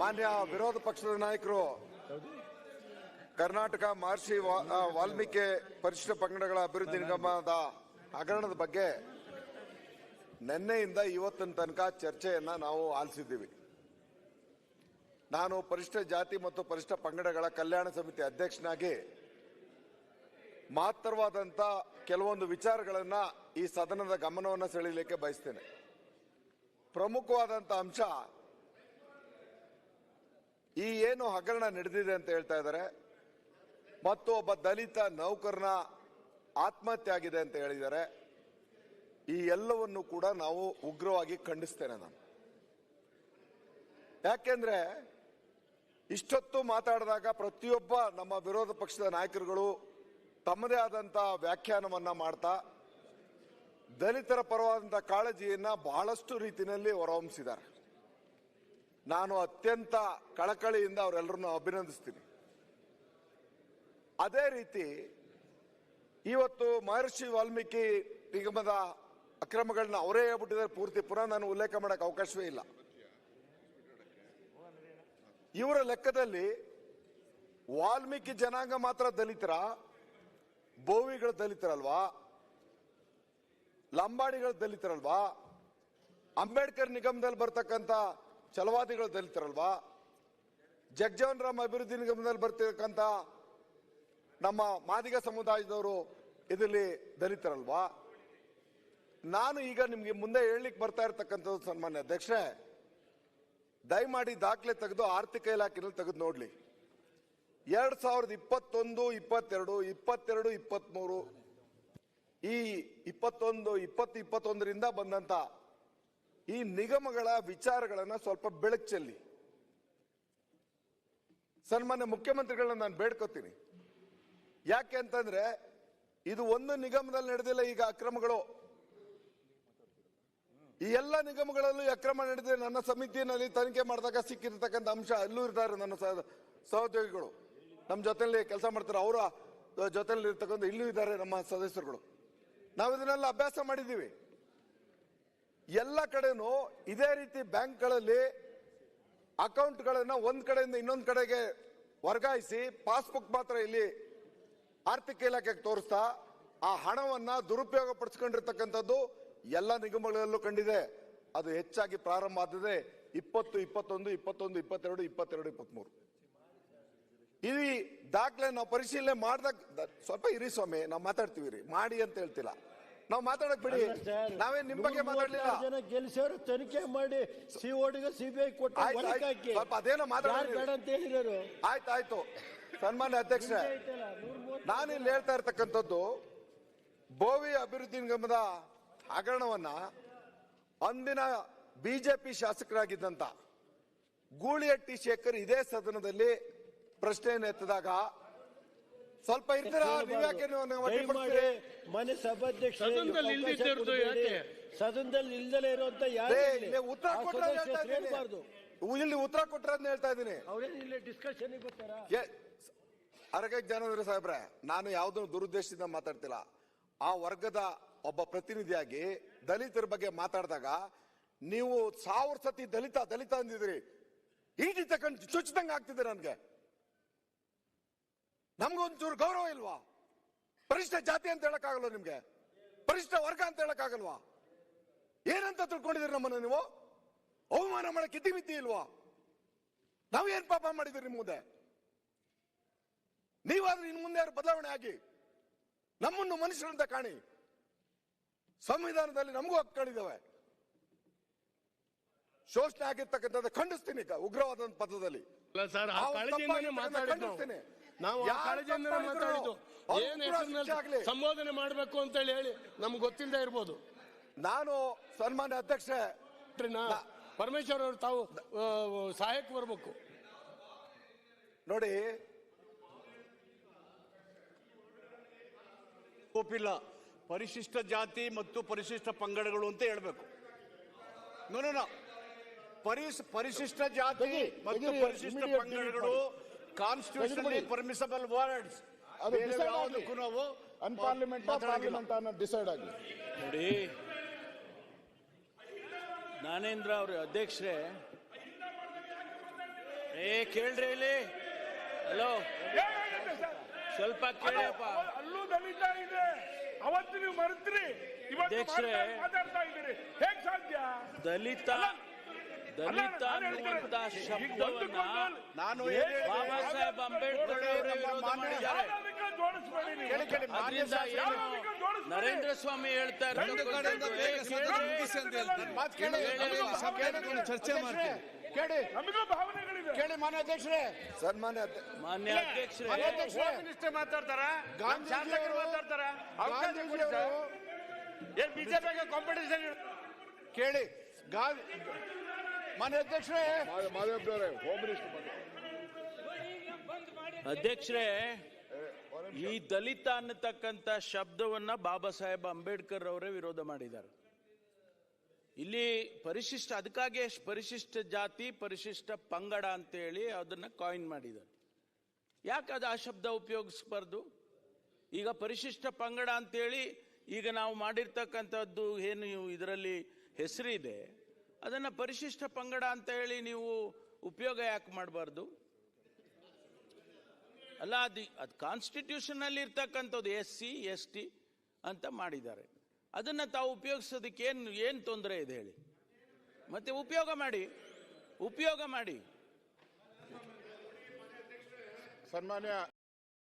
ಮಾನ್ಯ ವಿರೋಧ ಪಕ್ಷದ ನಾಯಕರು, ಕರ್ನಾಟಕ ಮಹರ್ಷಿ ವಾಲ್ಮೀಕಿ ಪರಿಶಿಷ್ಟ ಪಂಗಡಗಳ ಅಭಿವೃದ್ಧಿ ನಿಗಮದ ಹಗರಣದ ಬಗ್ಗೆ ನಿನ್ನೆಯಿಂದ ಇವತ್ತಿನ ತನಕ ಚರ್ಚೆಯನ್ನ ನಾವು ಆಲಿಸಿದ್ದೀವಿ. ನಾನು ಪರಿಶಿಷ್ಟ ಜಾತಿ ಮತ್ತು ಪರಿಶಿಷ್ಟ ಪಂಗಡಗಳ ಕಲ್ಯಾಣ ಸಮಿತಿ ಅಧ್ಯಕ್ಷನಾಗಿ ಮಹತ್ತರವಾದಂತ ಕೆಲವೊಂದು ವಿಚಾರಗಳನ್ನ ಈ ಸದನದ ಗಮನವನ್ನು ಸೆಳೆಯಲಿಕ್ಕೆ ಬಯಸ್ತೇನೆ. ಪ್ರಮುಖವಾದಂತ ಅಂಶ ಈ ಏನು ಹಗರಣ ನಡೆದಿದೆ ಅಂತ ಹೇಳ್ತಾ ಇದ್ದಾರೆ. ಮತ್ತು ಒಬ್ಬ ದಲಿತ ನೌಕರನ ಆತ್ಮಹತ್ಯೆ ಆಗಿದೆ ಅಂತ ಹೇಳಿದ್ದಾರೆ. ಈ ಎಲ್ಲವನ್ನು ಕೂಡ ನಾವು ಉಗ್ರವಾಗಿ ಖಂಡಿಸ್ತೇನೆ ನಾನು. ಯಾಕೆಂದ್ರೆ ಇಷ್ಟೊತ್ತು ಮಾತಾಡಿದಾಗ ಪ್ರತಿಯೊಬ್ಬ ನಮ್ಮ ವಿರೋಧ ಪಕ್ಷದ ನಾಯಕರುಗಳು ತಮ್ಮದೇ ಆದಂತ ವ್ಯಾಖ್ಯಾನವನ್ನ ಮಾಡ್ತಾ ದಲಿತರ ಪರವಾದಂತ ಕಾಳಜಿಯನ್ನ ಬಹಳಷ್ಟು ರೀತಿಯಲ್ಲಿ ಹೊರಹೊಮ್ಮಿಸಿದ್ದಾರೆ. ನಾನು ಅತ್ಯಂತ ಕಳಕಳಿಯಿಂದ ಅವರೆಲ್ಲರನ್ನು ಅಭಿನಂದಿಸ್ತೀನಿ. ಅದೇ ರೀತಿ ಇವತ್ತು ಮಹರ್ಷಿ ವಾಲ್ಮೀಕಿ ನಿಗಮದ ಅಕ್ರಮಗಳನ್ನ ಅವರೇ ಹೇಳ್ಬಿಟ್ಟಿದ್ದಾರೆ ಪೂರ್ತಿ. ಪುನಃ ನಾನು ಉಲ್ಲೇಖ ಮಾಡಕ್ಕೆ ಅವಕಾಶವೇ ಇಲ್ಲ. ಇವರ ಲೆಕ್ಕದಲ್ಲಿ ವಾಲ್ಮೀಕಿ ಜನಾಂಗ ಮಾತ್ರ ದಲಿತರ, ಬೋವಿಗಳ ದಲಿತರಲ್ವಾ, ಲಂಬಾಣಿಗಳ ದಲಿತರಲ್ವಾ? ಅಂಬೇಡ್ಕರ್ ನಿಗಮದಲ್ಲಿ ಬರ್ತಕ್ಕಂಥ ಛಲವಾದಿಗಳ ದಲಿತರಲ್ವಾ? ಜಗಜೀವನ್ ರಾಮ್ ಅಭಿವೃದ್ಧಿ ನಿಗಮದಲ್ಲಿ ಬರ್ತಿರ್ತಕ್ಕಂಥ ನಮ್ಮ ಮಾದಿಗ ಸಮುದಾಯದವರು ಇದರಲ್ಲಿ ದಲಿತರಲ್ವಾ? ನಾನು ಈಗ ನಿಮಗೆ ಮುಂದೆ ಹೇಳಲಿಕ್ಕೆ ಬರ್ತಾ ಇರತಕ್ಕಂಥದ್ದು ಸನ್ಮಾನ್ಯ ಅಧ್ಯಕ್ಷರೇ, ದಯಮಾಡಿ ದಾಖಲೆ ತೆಗೆದು ಆರ್ಥಿಕ ಇಲಾಖೆಯಲ್ಲಿ ತೆಗೆದು ನೋಡಲಿ. ಎರಡ್ ಸಾವಿರದ ಇಪ್ಪತ್ತೊಂದು, ಇಪ್ಪತ್ತೆರಡು ಇಪ್ಪತ್ತೆರಡು ಇಪ್ಪತ್ತ್ಮೂರು ಈ ಇಪ್ಪತ್ತೊಂದು, ಇಪ್ಪತ್ತು, ಇಪ್ಪತ್ತೊಂದರಿಂದ ಬಂದಂತ ಈ ನಿಗಮಗಳ ವಿಚಾರಗಳನ್ನು ಸ್ವಲ್ಪ ಬೆಳಕು ಚೆಲ್ಲಿ ಸನ್ಮಾನ್ಯ ಮುಖ್ಯಮಂತ್ರಿಗಳನ್ನ ನಾನು ಬೇಡ್ಕೋತೀನಿ. ಯಾಕೆ ಅಂತಂದ್ರೆ ಇದು ಒಂದು ನಿಗಮದಲ್ಲಿ ನಡೆದಿಲ್ಲ ಈಗ ಅಕ್ರಮಗಳು. ಈ ಎಲ್ಲ ನಿಗಮಗಳಲ್ಲೂ ಅಕ್ರಮ ನಡೆದಿದೆ. ನನ್ನ ಸಮಿತಿಯಲ್ಲಿ ತನಿಖೆ ಮಾಡಿದಾಗ ಸಿಕ್ಕಿರ್ತಕ್ಕಂಥ ಅಂಶ ಅಲ್ಲೂ ಇರ್ತಾರೆ ನನ್ನ ಸಹ- ಸಹೋದ್ಯೋಗಿಗಳು. ನಮ್ಮ ಜೊತೆಯಲ್ಲಿ ಕೆಲಸ ಮಾಡ್ತಾರೆ. ಅವರ ಜೊತೆಯಲ್ಲಿ ಇರ್ತಕ್ಕಂಥ ಇಲ್ಲೂ ಇದ್ದಾರೆ ನಮ್ಮ ಸದಸ್ಯರುಗಳು. ನಾವು ಇದನ್ನೆಲ್ಲ ಅಭ್ಯಾಸ ಮಾಡಿದ್ದೀವಿ. ಎಲ್ಲ ಕಡೆನೂ ಇದೇ ರೀತಿ ಬ್ಯಾಂಕ್ಗಳಲ್ಲಿ ಅಕೌಂಟ್ಗಳನ್ನ ಒಂದ್ ಕಡೆಯಿಂದ ಇನ್ನೊಂದ್ ಕಡೆಗೆ ವರ್ಗಾಯಿಸಿ ಪಾಸ್ಬುಕ್ ಮಾತ್ರ ಇಲ್ಲಿ ಆರ್ಥಿಕ ಇಲಾಖೆಗೆ ತೋರಿಸ್ತಾ ಆ ಹಣವನ್ನ ದುರುಪಯೋಗ ಪಡಿಸ್ಕೊಂಡಿರ್ತಕ್ಕಂಥದ್ದು ಎಲ್ಲ ನಿಗಮಗಳಲ್ಲೂ ಕಂಡಿದೆ. ಅದು ಹೆಚ್ಚಾಗಿ ಪ್ರಾರಂಭ ಆಗಿದೆ ಇಪ್ಪತ್ತು, ಇಪ್ಪತ್ತೊಂದು ಇಪ್ಪತ್ತೊಂದು, ಇಪ್ಪತ್ತೆರಡು ಇಪ್ಪತ್ತೆರಡು ಇಪ್ಪತ್ಮೂರು ಈ ದಾಖಲೆ ನಾವು ಪರಿಶೀಲನೆ ಮಾಡಿದಾಗ ಸ್ವಲ್ಪ ಇರಿ ಸ್ವಾಮಿ, ನಾವು ಮಾತಾಡ್ತೀವಿ ರೀ ಮಾಡಿ ಅಂತ ಹೇಳ್ತಿಲ್ಲ. ನಾವು ಮಾತಾಡಕ್ ಬಿಡಿ. ನಾವೇನ್ ನಿಮ್ ಬಗ್ಗೆ ಮಾತಾಡ್ಲಿಲ್ಲ. ಜನ ಗೆಲ್ಸೋರು ತನಿಖೆ ಮಾಡಿ ಸಿಒಡಿಗೆ ಸಿಬಿಐ ಕೊಟ್ಟು ಅದೇನೋ ಆಯ್ತು ಆಯ್ತು. ಸನ್ಮಾನ್ಯ ಅಧ್ಯಕ್ಷ ನಾನಿಲ್ಲಿ ನಾನು ಇಲ್ಲಿ ಹೇಳ್ತಾ ಇರ್ತಕ್ಕಂಥದ್ದು ಬೋವಿ ಅಭಿವೃದ್ಧಿ ನಿಗಮದ ಹಗರಣವನ್ನ ಅಂದಿನ ಬಿಜೆಪಿ ಶಾಸಕರಾಗಿದ್ದಂತ ಗೂಳಿಹಟ್ಟಿ ಶೇಖರ್ ಇದೇ ಸದನದಲ್ಲಿ ಪ್ರಶ್ನೆಯನ್ನು ಎತ್ತಿದಾಗ ಸ್ವಲ್ಪ ಇರ್ತೀರಾ? ನೀವ್ಯಾಕೆ ಮನೆ ಸಭಾಧ್ಯಕ್ಷ ಸದನದಲ್ಲಿ ಇಲ್ದಿದ್ದವ್ರದ್ದು ಯಾಕೆ? ಸದನದಲ್ಲಿ ಇಲ್ದಲೇ ಇರುವಂತ ಯಾರು? ಉತ್ತರ ಕೊಟ್ಟರೆ. ಇಲ್ಲಿ ಉತ್ತರ ಕೊಟ್ರೆ ಅಂತ ಹೇಳ್ತಾ ಇದ್ದೀನಿ. ಇಲ್ಲಿ ಡಿಸ್ಕಷನ್ ಅರಗ ಜನವರ ಸಾಹೇಬ್ರೆ ನಾನು ಯಾವುದೋ ದುರುದ್ದೇಶದಿಂದ ಮಾತಾಡ್ತಿಲ್ಲ. ಆ ವರ್ಗದ ಒಬ್ಬ ಪ್ರತಿನಿಧಿಯಾಗಿ ದಲಿತರ ಬಗ್ಗೆ ಮಾತಾಡಿದಾಗ ನೀವು ಸಾವಿರ ಸತಿ ದಲಿತ ದಲಿತ ಅಂದಿದ್ರಿ ಈಟಿ ತಗೊಂಡು ಚುಚ್ಚಿದಂಗೆ ಆಗ್ತಿದೆ ನನ್ಗೆ. ನಮ್ಗೊಂಚೂರು ಗೌರವ ಇಲ್ವಾ? ಪರಿಷ್ಠ ಜಾತಿ ಅಂತ ಹೇಳಕ್ಕಾಗಲ್ವ ನಿಮ್ಗೆ? ಪರಿಷ್ಠ ವರ್ಗ ಅಂತ ಹೇಳಕ್ಕಾಗಲ್ವಾ? ಏನಂತ ತಿಳ್ಕೊಂಡಿದ್ರಿ ನಮ್ಮನ್ನ ನೀವು? ಅವಮಾನ ಮಾಡಕ್ಕೆ ಮಿತಿ ಇಲ್ವಾ? ನಾವೇನ್ ಪಾಪ ಮಾಡಿದ್ರಿ ನಿಮ್ ಮುಂದೆ? ನೀವಾದ್ರೂ ಇನ್ ಮುಂದೆ ಯಾರು ಬದಲಾವಣೆ ಆಗಿ ನಮ್ಮನ್ನು ಮನುಷ್ಯರಂತ ಕಾಣಿ. ಸಂವಿಧಾನದಲ್ಲಿ ನಮಗೂ ಹಕ್ಕುಗಳಿದ್ದಾವೆ ಶೋಷಣೆ ಆಗಿರ್ತಕ್ಕಂಥದ್ದು ಖಂಡಿಸ್ತೀನಿ ಈಗ ಉಗ್ರವಾದ ಪದದಲ್ಲಿ. ನಾವು. ಖಂಡಿಸ್ತೀನಿ. ನಾವು ಆ ಯಾರು ಕಾಳಜಿಯಿಂದನೇ ತಪ್ಪಾಗಿದ್ರು ಮಾತಾಡಿದ್ದು? ಅವ್ರು ಏನ್ ಕೂಡ ಶಿಕ್ಷೆ ಆಗ್ಲಿ. ಸಂಬೋಧನೆ ಮಾಡಬೇಕು ಅಂತ ಹೇಳಿ ಹೇಳಿ ನಮ್ಗೆ ಗೊತ್ತಿಲ್ಲದೆ ಇರ್ಬೋದು. ನಾನು ಸನ್ಮಾನ್ಯ ಅಧ್ಯಕ್ಷ ನಾ- ಪರಮೇಶ್ವರ್ ಅವರು ತಾವು ಆ, ಸಹಾಯಕ್ಕೆ ಬರಬೇಕು. ನೋಡಿ. ಒಪ್ಪಿಲ್ಲ ಪರಿಶಿಷ್ಟ ಜಾತಿ ಮತ್ತು ಪರಿಶಿಷ್ಟ ಪಂಗಡಗಳು ಅಂತ ಹೇಳ್ಬೇಕು. No no no. ಪರಿಸ್ ಪರಿಶಿಷ್ಟ ಜಾತಿ ತೆಗಿ, ಮತ್ತು ತೆಗಿರಿ, ಪರಿಶಿಷ್ಟ immediate ಪಂಗಡಗಳು ಕಾನ್ಸ್ಟಿಟ್ಯೂಷನ್. ಪರ್ಮಿಸಬಲ್ ವರ್ಡ್ಸ್ ಆಗ್ಲಿ. ನಾವು ಅನ್ಪಾರ್ಲಿಮೆಂಟ್. ಪಾರ್ಲಿಮೆಂಟ್ ಅನ್ನೋ ಡಿಸೈಡ್ ಆಗಲಿ. ನೋಡಿ. ಜ್ಞಾನೇಂದ್ರ ಅವ್ರ ಅಧ್ಯಕ್ಷರೇ? ಏ ಕೇಳ್ರಿ ಇಲ್ಲಿ. ಹಲೋ. ಸ್ವಲ್ಪ ಕೇಳಪ್ಪ ಅಲ್ಲೂ ದಲಿತ ಇದೆ. ಅವತ್ತು ನೀವು ಮರೆತ್ರಿ. ಇವತ್ತು ಅಧ್ಯಕ್ಷರೇ. ಮಾತಾಡ್ತಾ ಇದ್ದೀರಿ. ಹೇಗ್ ಸಾಧ್ಯ? ದಲಿತ ದಲಿತ ಅನ್ನುವಂತ ಶಬ್ದವನ್ನ ನಾನು ಬಾಬಾ ಸಾಹೇಬ್ ಅಂಬೇಡ್ಕರ್ ಅವರೇ? ನರೇಂದ್ರ ಸ್ವಾಮಿ ಹೇಳ್ತಾ ಇರ್ತಾರೆ. ಚರ್ಚೆ ಮಾಡ್ತೀನಿ ಕೇಳಿ. ನಮಗೂ ಭಾವನೆಗಳಿವೆ. ಕೇಳಿ ಮಾನ್ಯ ಅಧ್ಯಕ್ಷರೇ. ಸನ್ಮಾನ್ಯ ಮಾನ್ಯ ಅಧ್ಯಕ್ಷರೇ. ಮಿನಿಸ್ಟರ್ ಮಾತಾಡ್ತಾರ? ಗಾಂಧೀಜಿಯವರು ಮಾತಾಡ್ತಾರ? ಏನ್ ಬಿಜೆಪಿಗೆ ಕಾಂಪಿಟೇಷನ್ ಕೇಳಿ. ಗಾ ಮಾನ್ಯ ಅಧ್ಯಕ್ಷರೇ. ಹೋಮ್ ಮಿನಿಸ್ಟರ್ ಅಧ್ಯಕ್ಷರೇ ಈ ದಲಿತ ಅನ್ನತಕ್ಕಂಥ ಶಬ್ದವನ್ನ ಬಾಬಾ ಸಾಹೇಬ್ ಅಂಬೇಡ್ಕರ್ ಅವರೇ ವಿರೋಧ ಮಾಡಿದ್ದಾರೆ. ಇಲ್ಲಿ ಪರಿಶಿಷ್ಟ ಅದಕ್ಕಾಗಿ ಪರಿಶಿಷ್ಟ ಜಾತಿ ಪರಿಶಿಷ್ಟ ಪಂಗಡ ಅಂತೇಳಿ ಅದನ್ನ ಕಾಯಿನ್ ಮಾಡಿದ್ದಾರೆ. ಯಾಕೆ ಅದು ಆ ಶಬ್ದ ಉಪಯೋಗಿಸ್ಬಾರ್ದು? ಈಗ ಪರಿಶಿಷ್ಟ ಪಂಗಡ ಅಂತೇಳಿ ಈಗ ನಾವು ಮಾಡಿರ್ತಕ್ಕಂಥದ್ದು ಏನು ಇದರಲ್ಲಿ ಹೆಸರಿದೆ? ಅದನ್ನ ಪರಿಶಿಷ್ಟ ಪಂಗಡ ಅಂತ ಹೇಳಿ ನೀವು ಉಪಯೋಗ ಯಾಕೆ ಮಾಡಬಾರ್ದು? ಅಲ್ಲ, ಅದು ಅದು ಕಾನ್ಸ್ಟಿಟ್ಯೂಷನ್ ಅಲ್ಲಿ ಇರ್ತಕ್ಕಂಥದ್ದು ಎಸ್ ಸಿ ಎಸ್ ಟಿ ಅಂತ ಮಾಡಿದ್ದಾರೆ. ಅದನ್ನ ತಾವು ಉಪಯೋಗಿಸೋದಕ್ಕೆ ಏನು ಏನು ತೊಂದರೆ ಇದೆ ಹೇಳಿ? ಮತ್ತೆ ಉಪಯೋಗ ಮಾಡಿ ಉಪಯೋಗ ಮಾಡಿ. ಸನ್ಮಾನ್ಯ